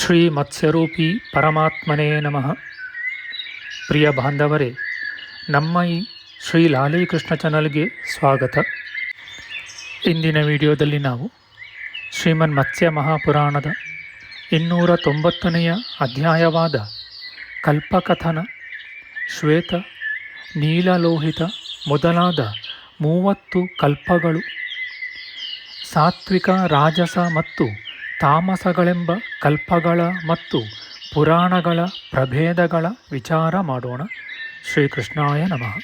ಶ್ರೀ ಮತ್ಸ್ಯರೂಪಿ ಪರಮಾತ್ಮನೇ ನಮಃ. ಪ್ರಿಯ ಬಾಂಧವರೇ, ನಮ್ಮ ಈ ಶ್ರೀ ಲಾಲೀಕೃಷ್ಣ ಚಾನಲ್ಗೆ ಸ್ವಾಗತ. ಇಂದಿನ ವಿಡಿಯೋದಲ್ಲಿ ನಾವು ಶ್ರೀಮನ್ ಮತ್ಸ್ಯ ಮಹಾಪುರಾಣದ ಇನ್ನೂರ ತೊಂಬತ್ತನೆಯ ಅಧ್ಯಾಯವಾದ ಕಲ್ಪಕಥನ, ಶ್ವೇತ, ನೀಲಲೋಹಿತ ಮೊದಲಾದ ಮೂವತ್ತು ಕಲ್ಪಗಳು, ಸಾತ್ವಿಕ ರಾಜಸ ಮತ್ತು ತಾಮಸಗಳೆಂಬ ಕಲ್ಪಗಳ ಮತ್ತು ಪುರಾಣಗಳ ಪ್ರಭೇದಗಳ ವಿಚಾರ ಮಾಡೋಣ. ಶ್ರೀಕೃಷ್ಣಾಯ ನಮಃ.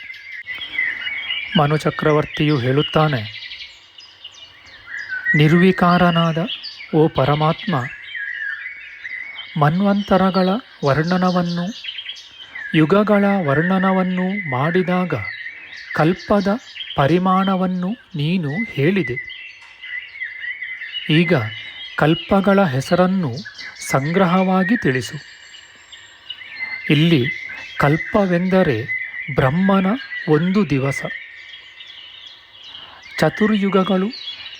ಮನುಚಕ್ರವರ್ತಿಯು ಹೇಳುತ್ತಾನೆ, ನಿರ್ವಿಕಾರನಾದ ಓ ಪರಮಾತ್ಮ, ಮನ್ವಂತರಗಳ ವರ್ಣನವನ್ನು, ಯುಗಗಳ ವರ್ಣನವನ್ನು ಮಾಡಿದಾಗ ಕಲ್ಪದ ಪರಿಮಾಣವನ್ನು ನೀನು ಹೇಳಿದೆ. ಈಗ ಕಲ್ಪಗಳ ಹೆಸರನ್ನು ಸಂಗ್ರಹವಾಗಿ ತಿಳಿಸು. ಇಲ್ಲಿ ಕಲ್ಪವೆಂದರೆ ಬ್ರಹ್ಮನ ಒಂದು ದಿವಸ. ಚತುರ್ಯುಗಗಳು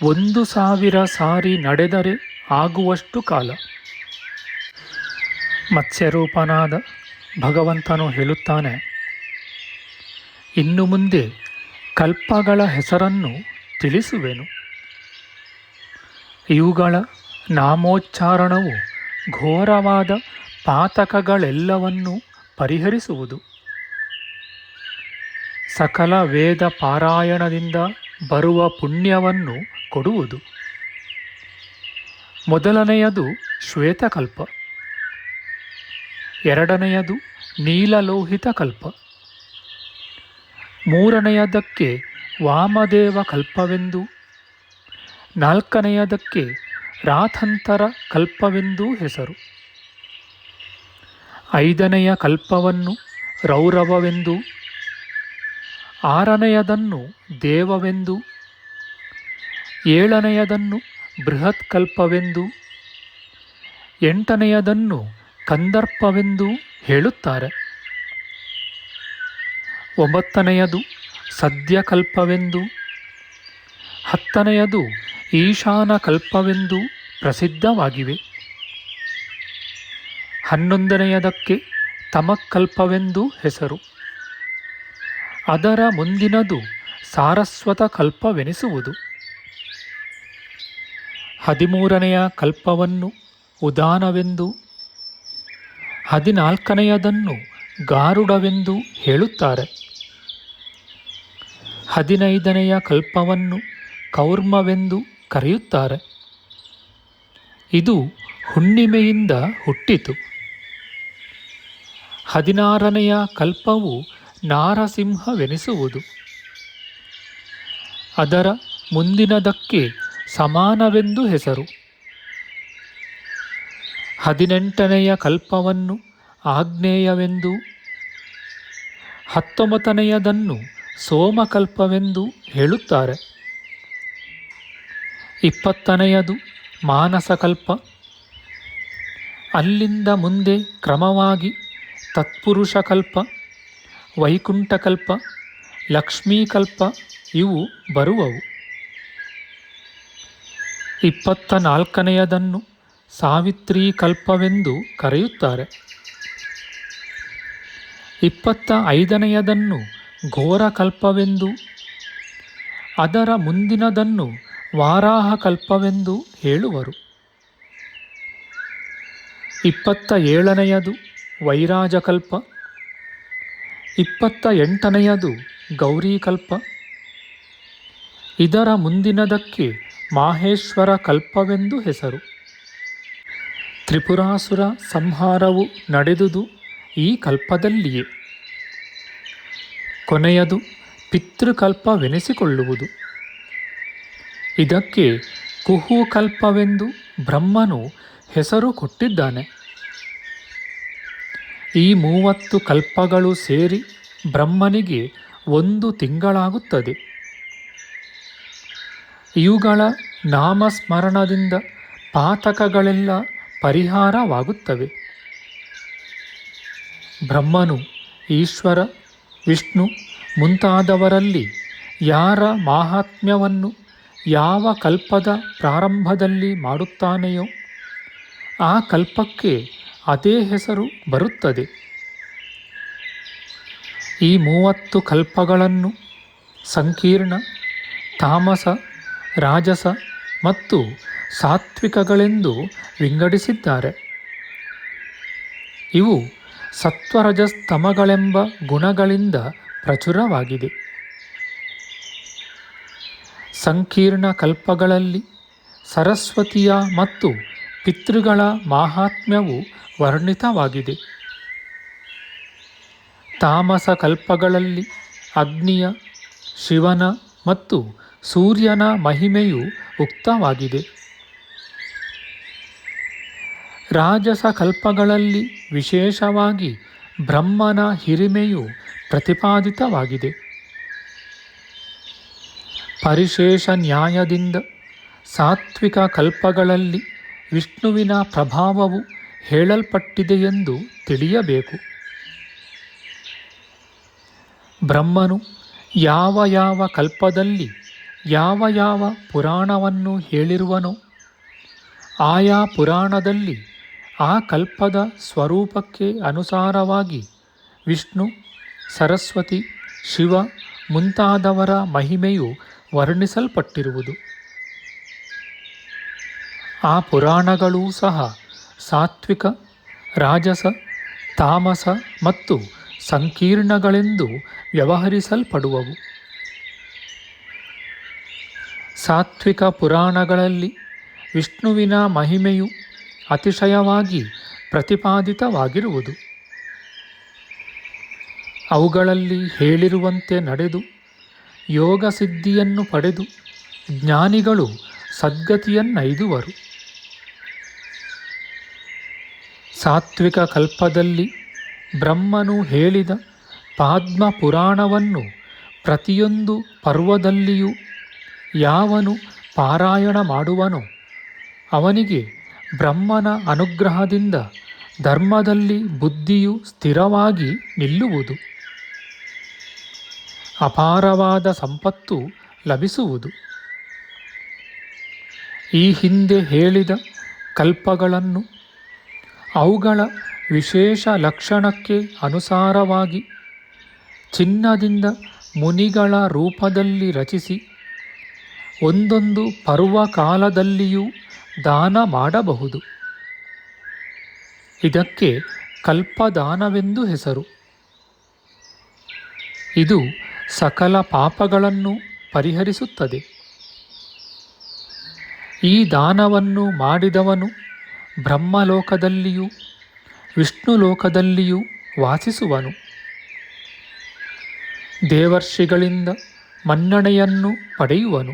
ಒಂದು ಸಾವಿರ ಸಾರಿ ನಡೆದರೆ ಆಗುವಷ್ಟು ಕಾಲ. ಮತ್ಸ್ಯರೂಪನಾದ ಭಗವಂತನು ಹೇಳುತ್ತಾನೆ, ಇನ್ನು ಮುಂದೆ ಕಲ್ಪಗಳ ಹೆಸರನ್ನು ತಿಳಿಸುವೆನು. ಇವುಗಳ ನಾಮೋಚ್ಚಾರಣವು ಘೋರವಾದ ಪಾತಕಗಳೆಲ್ಲವನ್ನೂ ಪರಿಹರಿಸುವುದು. ಸಕಲ ವೇದ ಪಾರಾಯಣದಿಂದ ಬರುವ ಪುಣ್ಯವನ್ನು ಕೊಡುವುದು. ಮೊದಲನೆಯದು ಶ್ವೇತಕಲ್ಪ. ಎರಡನೆಯದು ನೀಲಲೋಹಿತ ಕಲ್ಪ. ಮೂರನೆಯದಕ್ಕೆ ವಾಮದೇವ ಕಲ್ಪವೆಂದು, ನಾಲ್ಕನೆಯದಕ್ಕೆ ರಾಥಂತರ ಕಲ್ಪವೆಂದೂ ಹೆಸರು. ಐದನೆಯ ಕಲ್ಪವನ್ನು ರೌರವವೆಂದು, ಆರನೆಯದನ್ನು ದೇವವೆಂದು, ಏಳನೆಯದನ್ನು ಬೃಹತ್ ಕಲ್ಪವೆಂದು ಎಂಟನೆಯದನ್ನು ಕಂದರ್ಪವೆಂದು ಹೇಳುತ್ತಾರೆ. ಒಂಬತ್ತನೆಯದು ಸದ್ಯಕಲ್ಪವೆಂದು, ಹತ್ತನೆಯದು ಈಶಾನ ಕಲ್ಪವೆಂದು ಪ್ರಸಿದ್ಧವಾಗಿವೆ. ಹನ್ನೊಂದನೆಯದಕ್ಕೆ ತಮಕಲ್ಪವೆಂದು ಹೆಸರು. ಅದರ ಮುಂದಿನದು ಸಾರಸ್ವತ ಕಲ್ಪವೆನಿಸುವುದು. ಹದಿಮೂರನೆಯ ಕಲ್ಪವನ್ನು ಉದಾನವೆಂದು, ಹದಿನಾಲ್ಕನೆಯದನ್ನು ಗಾರುಡವೆಂದು ಹೇಳುತ್ತಾರೆ. ಹದಿನೈದನೆಯ ಕಲ್ಪವನ್ನು ಕೌರ್ಮವೆಂದು ಕರೆಯುತ್ತಾರೆ. ಇದು ಹುಣ್ಣಿಮೆಯಿಂದ ಹುಟ್ಟಿತು. ಹದಿನಾರನೆಯ ಕಲ್ಪವು ನಾರಸಿಂಹವೆನಿಸುವುದು. ಅದರ ಮುಂದಿನದಕ್ಕೆ ಸಮಾನವೆಂದು ಹೆಸರು. ಹದಿನೆಂಟನೆಯ ಕಲ್ಪವನ್ನು ಆಗ್ನೇಯವೆಂದು ಹತ್ತೊಂಬತ್ತನೆಯದನ್ನು ಸೋಮಕಲ್ಪವೆಂದು ಹೇಳುತ್ತಾರೆ. ಇಪ್ಪತ್ತನೆಯದು ಮಾನಸಕಲ್ಪ. ಅಲ್ಲಿಂದ ಮುಂದೆ ಕ್ರಮವಾಗಿ ತತ್ಪುರುಷಕಲ್ಪ, ವೈಕುಂಠಕಲ್ಪ, ಲಕ್ಷ್ಮೀಕಲ್ಪ ಇವು ಬರುವವು. ಇಪ್ಪತ್ತ ನಾಲ್ಕನೆಯದನ್ನು ಸಾವಿತ್ರೀ ಕಲ್ಪವೆಂದು ಕರೆಯುತ್ತಾರೆ. ಇಪ್ಪತ್ತ ಐದನೆಯದನ್ನು ಘೋರಕಲ್ಪವೆಂದು, ಅದರ ಮುಂದಿನದನ್ನು ವಾರಾಹಕಲ್ಪವೆಂದು ಹೇಳುವರು. ಇಪ್ಪತ್ತ ಏಳನೆಯದು ವೈರಾಜಕಲ್ಪ. ಇಪ್ಪತ್ತ ಎಂಟನೆಯದು ಗೌರೀಕಲ್ಪ. ಇದರ ಮುಂದಿನದಕ್ಕೆ ಮಾಹೇಶ್ವರ ಕಲ್ಪವೆಂದು ಹೆಸರು. ತ್ರಿಪುರಾಸುರ ಸಂಹಾರವು ನಡೆದುದು ಈ ಕಲ್ಪದಲ್ಲಿಯೇ. ಕೊನೆಯದು ಪಿತೃಕಲ್ಪವೆನಿಸಿಕೊಳ್ಳುವುದು. ಇದಕ್ಕೆ ಕುಹೂಕಲ್ಪವೆಂದು ಬ್ರಹ್ಮನು ಹೆಸರು ಕೊಟ್ಟಿದ್ದಾನೆ. ಈ ಮೂವತ್ತು ಕಲ್ಪಗಳು ಸೇರಿ ಬ್ರಹ್ಮನಿಗೆ ಒಂದು ತಿಂಗಳಾಗುತ್ತದೆ. ಇವುಗಳ ನಾಮಸ್ಮರಣದಿಂದ ಪಾತಕಗಳೆಲ್ಲ ಪರಿಹಾರವಾಗುತ್ತವೆ. ಬ್ರಹ್ಮನು ಈಶ್ವರ, ವಿಷ್ಣು ಮುಂತಾದವರಲ್ಲಿ ಯಾರ ಮಾಹಾತ್ಮ್ಯವನ್ನು ಯಾವ ಕಲ್ಪದ ಪ್ರಾರಂಭದಲ್ಲಿ ಮಾಡುತ್ತಾನೆಯೋ ಆ ಕಲ್ಪಕ್ಕೆ ಅದೇ ಹೆಸರು ಬರುತ್ತದೆ. ಈ ಮೂವತ್ತು ಕಲ್ಪಗಳನ್ನು ಸಂಕೀರ್ಣ, ತಾಮಸ, ರಾಜಸ ಮತ್ತು ಸಾತ್ವಿಕಗಳೆಂದು ವಿಂಗಡಿಸಿದ್ದಾರೆ. ಇವು ಸತ್ವರಜಸ್ತಮಗಳೆಂಬ ಗುಣಗಳಿಂದ ಪ್ರಚುರವಾಗಿದೆ. ಸಂಕೀರ್ಣ ಕಲ್ಪಗಳಲ್ಲಿ ಸರಸ್ವತಿಯ ಮತ್ತು ಪಿತೃಗಳ ಮಾಹಾತ್ಮ್ಯವು ವರ್ಣಿತವಾಗಿದೆ. ತಾಮಸ ಕಲ್ಪಗಳಲ್ಲಿ ಅಗ್ನಿಯ, ಶಿವನ ಮತ್ತು ಸೂರ್ಯನ ಮಹಿಮೆಯು ಉಕ್ತವಾಗಿದೆ. ರಾಜಸ ಕಲ್ಪಗಳಲ್ಲಿ ವಿಶೇಷವಾಗಿ ಬ್ರಹ್ಮನ ಹಿರಿಮೆಯು ಪ್ರತಿಪಾದಿತವಾಗಿದೆ. ಪರಿಶೇಷ ನ್ಯಾಯದಿಂದ ಸಾತ್ವಿಕ ಕಲ್ಪಗಳಲ್ಲಿ ವಿಷ್ಣುವಿನ ಪ್ರಭಾವವು ಹೇಳಲ್ಪಟ್ಟಿದೆಯೆಂದು ತಿಳಿಯಬೇಕು. ಬ್ರಹ್ಮನು ಯಾವ ಯಾವ ಕಲ್ಪದಲ್ಲಿ ಯಾವ ಯಾವ ಪುರಾಣವನ್ನು ಹೇಳಿರುವನೋ ಆಯಾ ಪುರಾಣದಲ್ಲಿ ಆ ಕಲ್ಪದ ಸ್ವರೂಪಕ್ಕೆ ಅನುಸಾರವಾಗಿ ವಿಷ್ಣು, ಸರಸ್ವತಿ, ಶಿವ ಮುಂತಾದವರ ಮಹಿಮೆಯು ವರ್ಣಿಸಲ್ಪಟ್ಟಿರುವುದು. ಆ ಪುರಾಣಗಳೂ ಸಹ ಸಾತ್ವಿಕ, ರಾಜಸ, ತಾಮಸ ಮತ್ತು ಸಂಕೀರ್ಣಗಳೆಂದು ವ್ಯವಹರಿಸಲ್ಪಡುವವು. ಸಾತ್ವಿಕ ಪುರಾಣಗಳಲ್ಲಿ ವಿಷ್ಣುವಿನ ಮಹಿಮೆಯು ಅತಿಶಯವಾಗಿ ಪ್ರತಿಪಾದಿತವಾಗಿರುವುದು. ಅವುಗಳಲ್ಲಿ ಹೇಳಿರುವಂತೆ ನಡೆದು ಯೋಗ ಸಿದ್ಧಿಯನ್ನು ಪಡೆದು ಜ್ಞಾನಿಗಳು ಸದ್ಗತಿಯನ್ನೈದುವರು. ಸಾತ್ವಿಕ ಕಲ್ಪದಲ್ಲಿ ಬ್ರಹ್ಮನು ಹೇಳಿದ ಪಾದ್ಮ ಪುರಾಣವನ್ನು ಪ್ರತಿಯೊಂದು ಪರ್ವದಲ್ಲಿಯೂ ಯಾವನು ಪಾರಾಯಣ ಮಾಡುವನೋ ಅವನಿಗೆ ಬ್ರಹ್ಮನ ಅನುಗ್ರಹದಿಂದ ಧರ್ಮದಲ್ಲಿ ಬುದ್ಧಿಯು ಸ್ಥಿರವಾಗಿ ನಿಲ್ಲುವುದು. ಅಪಾರವಾದ ಸಂಪತ್ತು ಲಭಿಸುವುದು. ಈ ಹಿಂದೆ ಹೇಳಿದ ಕಲ್ಪಗಳನ್ನು, ಅವುಗಳ ವಿಶೇಷ ಲಕ್ಷಣಕ್ಕೆ ಅನುಸಾರವಾಗಿ ಚಿನ್ನದಿಂದ ಮುನಿಗಳ ರೂಪದಲ್ಲಿ ರಚಿಸಿ ಒಂದೊಂದು ಪರ್ವಕಾಲದಲ್ಲಿಯೂ ದಾನ ಮಾಡಬಹುದು. ಇದಕ್ಕೆ ಕಲ್ಪದಾನವೆಂದು ಹೆಸರು. ಇದು ಸಕಲ ಪಾಪಗಳನ್ನು ಪರಿಹರಿಸುತ್ತದೆ. ಈ ದಾನವನ್ನು ಮಾಡಿದವನು ಬ್ರಹ್ಮಲೋಕದಲ್ಲಿಯೂ ವಿಷ್ಣು ಲೋಕದಲ್ಲಿಯೂ ವಾಸಿಸುವನು. ದೇವರ್ಷಿಗಳಿಂದ ಮನ್ನಣೆಯನ್ನು ಪಡೆಯುವನು.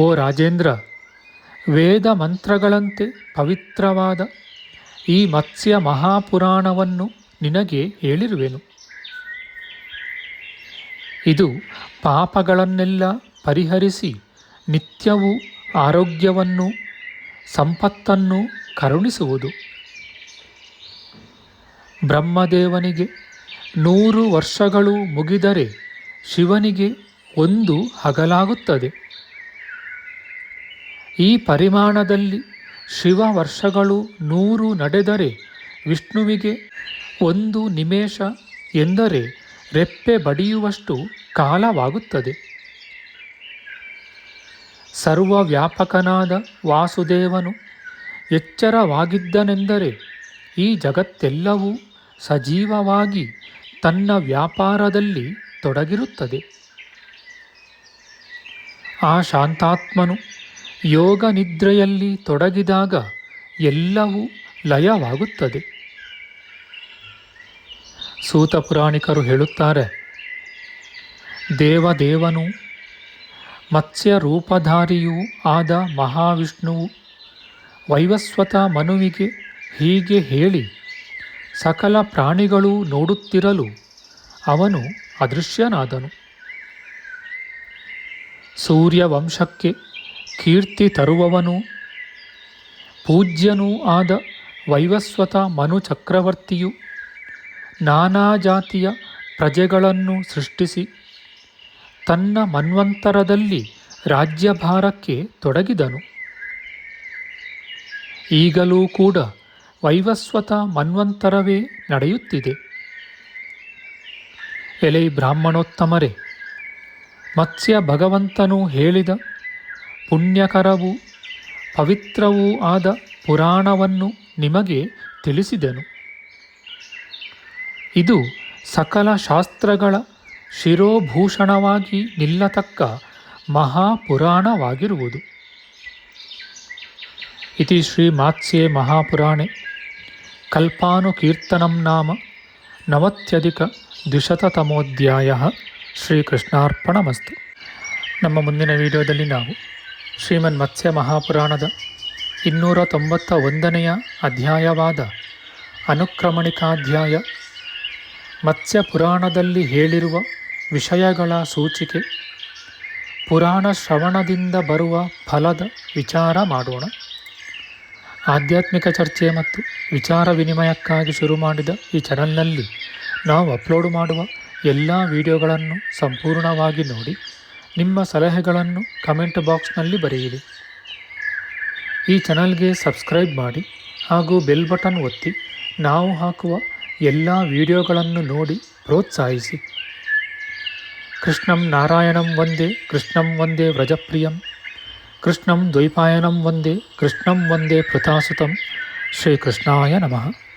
ಓ ರಾಜೇಂದ್ರ ವೇದ ಮಂತ್ರಗಳಂತೆ ಪವಿತ್ರವಾದ ಈ ಮತ್ಸ್ಯ ಮಹಾಪುರಾಣವನ್ನು ನಿನಗೆ ಹೇಳಿರುವೆನು. ಇದು ಪಾಪಗಳನ್ನೆಲ್ಲ ಪರಿಹರಿಸಿ ನಿತ್ಯವೂ ಆರೋಗ್ಯವನ್ನು, ಸಂಪತ್ತನ್ನು ಕರುಣಿಸುವುದು. ಬ್ರಹ್ಮದೇವನಿಗೆ ನೂರು ವರ್ಷಗಳು ಮುಗಿದರೆ ಶಿವನಿಗೆ ಒಂದು ಹಗಲಾಗುತ್ತದೆ. ಈ ಪರಿಮಾಣದಲ್ಲಿ ಶಿವ ವರ್ಷಗಳು ನೂರು ನಡೆದರೆ ವಿಷ್ಣುವಿಗೆ ಒಂದು ನಿಮೇಷ ಎಂದರೆ ರೆಪ್ಪೆ ಬಡಿಯುವಷ್ಟು ಕಾಲವಾಗುತ್ತದೆ. ಸರ್ವವ್ಯಾಪಕನಾದ ವಾಸುದೇವನು ಎಚ್ಚರವಾಗಿದ್ದನೆಂದರೆ ಈ ಜಗತ್ತೆಲ್ಲವೂ ಸಜೀವವಾಗಿ ತನ್ನ ವ್ಯಾಪಾರದಲ್ಲಿ ತೊಡಗಿರುತ್ತದೆ. ಆ ಶಾಂತಾತ್ಮನು ಯೋಗ ನಿದ್ರೆಯಲ್ಲಿ ತೊಡಗಿದಾಗ ಎಲ್ಲವೂ ಲಯವಾಗುತ್ತದೆ. ಸೂತ ಪುರಾಣಿಕರು ಹೇಳುತ್ತಾರೆ, ದೇವದೇವನು ಮತ್ಸ್ಯ ರೂಪಧಾರಿಯೂ ಆದ ಮಹಾವಿಷ್ಣುವು ವೈವಸ್ವತ ಮನುವಿಗೆ ಹೀಗೆ ಹೇಳಿ, ಸಕಲ ಪ್ರಾಣಿಗಳು ನೋಡುತ್ತಿರಲು ಅವನು ಅದೃಶ್ಯನಾದನು. ಸೂರ್ಯವಂಶಕ್ಕೆ ಕೀರ್ತಿ ತರುವವನು, ಪೂಜ್ಯನೂ ಆದ ವೈವಸ್ವತ ಮನು ಚಕ್ರವರ್ತಿಯು ನಾನಾ ಜಾತಿಯ ಪ್ರಜೆಗಳನ್ನು ಸೃಷ್ಟಿಸಿ ತನ್ನ ಮನ್ವಂತರದಲ್ಲಿ ರಾಜ್ಯಭಾರಕ್ಕೆ ತೊಡಗಿದನು. ಈಗಲೂ ಕೂಡ ವೈವಸ್ವತ ಮನ್ವಂತರವೇ ನಡೆಯುತ್ತಿದೆ. ಎಲೆ ಬ್ರಾಹ್ಮಣೋತ್ತಮರೇ, ಮತ್ಸ್ಯ ಭಗವಂತನು ಹೇಳಿದ ಪುಣ್ಯಕರವೂ ಪವಿತ್ರವೂ ಆದ ಪುರಾಣವನ್ನು ನಿಮಗೆ ತಿಳಿಸಿದನು. ಇದು ಸಕಲ ಶಾಸ್ತ್ರಗಳ ಶಿರೋಭೂಷಣವಾಗಿ ನಿಲ್ಲತಕ್ಕ ಮಹಾಪುರಾಣವಾಗಿರುವುದು. ಇತಿ ಶ್ರೀಮಾತ್ಸ್ಯೆ ಮಹಾಪುರಾಣೆ. ಕಲ್ಪಾನುಕೀರ್ತನಂ ನಾಮ ನವತ್ಯಧಿಕ ದ್ವಿಶತತಮೋಧ್ಯಾಯ ಶ್ರೀಕೃಷ್ಣಾರ್ಪಣಮಸ್ತು. ನಮ್ಮ ಮುಂದಿನ ವಿಡಿಯೋದಲ್ಲಿ ನಾವು ಶ್ರೀಮನ್ ಮತ್ಸ್ಯ ಮಹಾಪುರಾಣದ ಇನ್ನೂರ ತೊಂಬತ್ತ ಒಂದನೆಯ ಅಧ್ಯಾಯವಾದ ಅನುಕ್ರಮಣಿಕಾಧ್ಯಾಯ ಮತ್ಸ್ಯ ಪುರಾಣದಲ್ಲಿ ಹೇಳಿರುವ ವಿಷಯಗಳ ಸೂಚಿಕೆ, ಪುರಾಣ ಶ್ರವಣದಿಂದ ಬರುವ ಫಲದ ವಿಚಾರ ಮಾಡೋಣ. ಆಧ್ಯಾತ್ಮಿಕ ಚರ್ಚೆ ಮತ್ತು ವಿಚಾರ ವಿನಿಮಯಕ್ಕಾಗಿ ಶುರು ಮಾಡಿದ ಈ ಚಾನಲ್ನಲ್ಲಿ ನಾವು ಅಪ್ಲೋಡ್ ಮಾಡುವ ಎಲ್ಲ ವಿಡಿಯೋಗಳನ್ನು ಸಂಪೂರ್ಣವಾಗಿ ನೋಡಿ, ನಿಮ್ಮ ಸಲಹೆಗಳನ್ನು ಕಮೆಂಟ್ ಬಾಕ್ಸ್ನಲ್ಲಿ ಬರೆಯಿರಿ. ಈ ಚಾನಲ್ಗೆ ಸಬ್ಸ್ಕ್ರೈಬ್ ಮಾಡಿ ಹಾಗೂ ಬೆಲ್ ಬಟನ್ ಒತ್ತಿ ನಾವು ಹಾಕುವ ಎಲ್ಲ ವಿಡಿಯೋಗಳನ್ನು ನೋಡಿ ಪ್ರೋತ್ಸಾಹಿಸಿ. ಕೃಷ್ಣಂ ನಾರಾಯಣಂ ವಂದೇ, ಕೃಷ್ಣಂ ವಂದೇ ವ್ರಜಪ್ರಿಯಂ, ಕೃಷ್ಣಂ ದ್ವೈಪಾಯನಂ ವಂದೇ, ಕೃಷ್ಣಂ ವಂದೇ ಪ್ರತಾಸುತಂ ಶ್ರೀಕೃಷ್ಣಾಯ ನಮಃ.